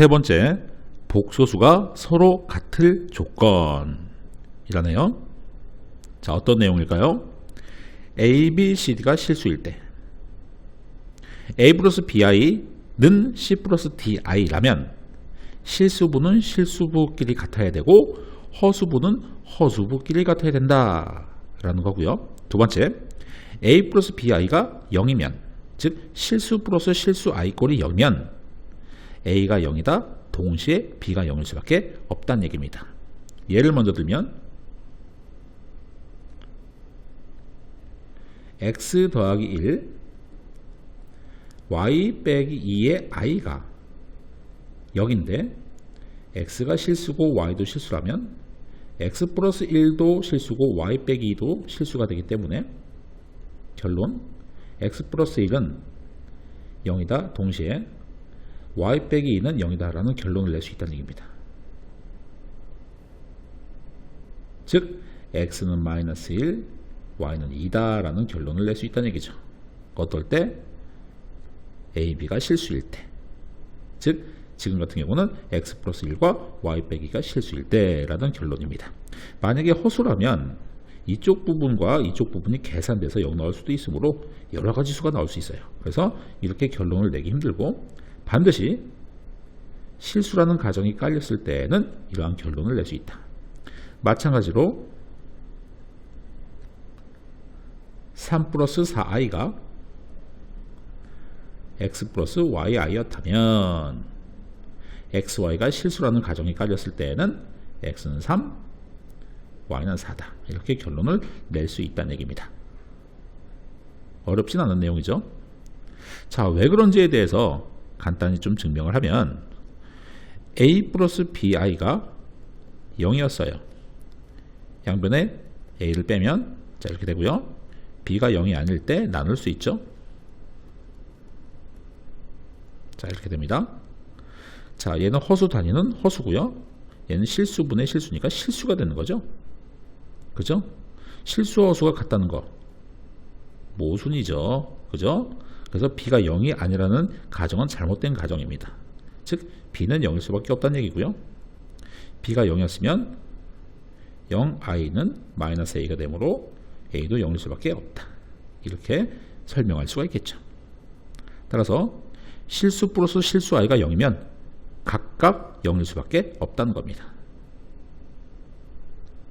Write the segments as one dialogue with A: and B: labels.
A: 세 번째, 복소수가 서로 같을 조건이라네요. 자, 어떤 내용일까요? A, B, C, D가 실수일 때 A 플러스 BI는 C 플러스 DI라면 실수부는 실수부끼리 같아야 되고 허수부는 허수부끼리 같아야 된다 라는 거고요. 두 번째, A 플러스 BI가 0이면 즉 실수 플러스 실수 I 꼴이 0이면 A가 0이다 동시에 B가 0일 수밖에 없다는 얘기입니다. 예를 먼저 들면 x 더하기 1 y 빼기 2의 i가 0인데 x가 실수고 y도 실수라면 x 플러스 1도 실수고 y 빼기 2도 실수가 되기 때문에 결론 x 플러스 1은 0이다 동시에 y 빼기 2는 0이다 라는 결론을 낼 수 있다는 얘기입니다. 즉 x는 마이너스 1, y는 2다 라는 결론을 낼 수 있다는 얘기죠. 어떨 때? a, b가 실수일 때. 즉 지금 같은 경우는 x 플러스 1과 y 빼기가 실수일 때라는 결론입니다. 만약에 허수라면 이쪽 부분과 이쪽 부분이 계산돼서 0 나올 수도 있으므로 여러 가지 수가 나올 수 있어요. 그래서 이렇게 결론을 내기 힘들고 반드시 실수라는 가정이 깔렸을 때는 이러한 결론을 낼 수 있다. 마찬가지로 3 플러스 4i가 x 플러스 yi였다면 xy가 실수라는 가정이 깔렸을 때는 x는 3, y는 4다. 이렇게 결론을 낼 수 있다는 얘기입니다. 어렵진 않은 내용이죠. 자, 왜 그런지에 대해서 간단히 좀 증명을 하면 a 플러스 bi가 0이었어요. 양변에 a를 빼면 자 이렇게 되고요. b가 0이 아닐 때 나눌 수 있죠. 자 이렇게 됩니다. 자 얘는 허수 단위는 허수고요. 얘는 실수분의 실수니까 실수가 되는 거죠. 그죠? 실수 허수가 같다는 거 모순이죠. 그죠? 그래서 b가 0이 아니라는 가정은 잘못된 가정입니다. 즉 b는 0일 수밖에 없다는 얘기고요. b가 0이었으면 0i는 마이너스 a가 되므로 a도 0일 수밖에 없다. 이렇게 설명할 수가 있겠죠. 따라서 실수 플러스 실수 i가 0이면 각각 0일 수밖에 없다는 겁니다.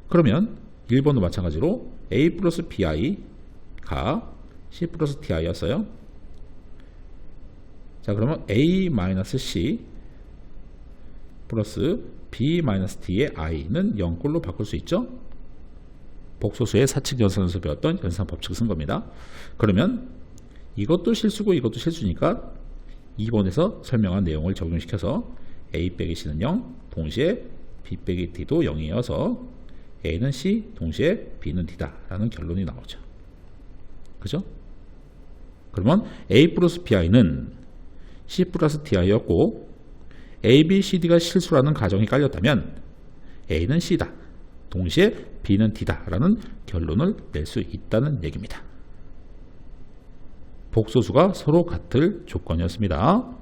A: 그러면 1번도 마찬가지로 a 플러스 bi가 c 플러스 ti였어요. 자 그러면 a 마이너스 c 플러스 b 마이너스 t의 i는 0꼴로 바꿀 수 있죠. 복소수의 사칙 연산에서 배웠던 연산 법칙을 쓴 겁니다. 그러면 이것도 실수고 이것도 실수니까 2번에서 설명한 내용을 적용시켜서 a 빼기 c는 0, 동시에 b 빼기 d도 0이어서 a는 c, 동시에 b는 d다 라는 결론이 나오죠. 그죠? 그러면 a 플러스 bi는 c 플러스 di였고 a, b, c, d가 실수라는 가정이 깔렸다면 a는 c다. 동시에 b는 d다 라는 결론을 낼 수 있다는 얘기입니다. 복소수가 서로 같을 조건이었습니다.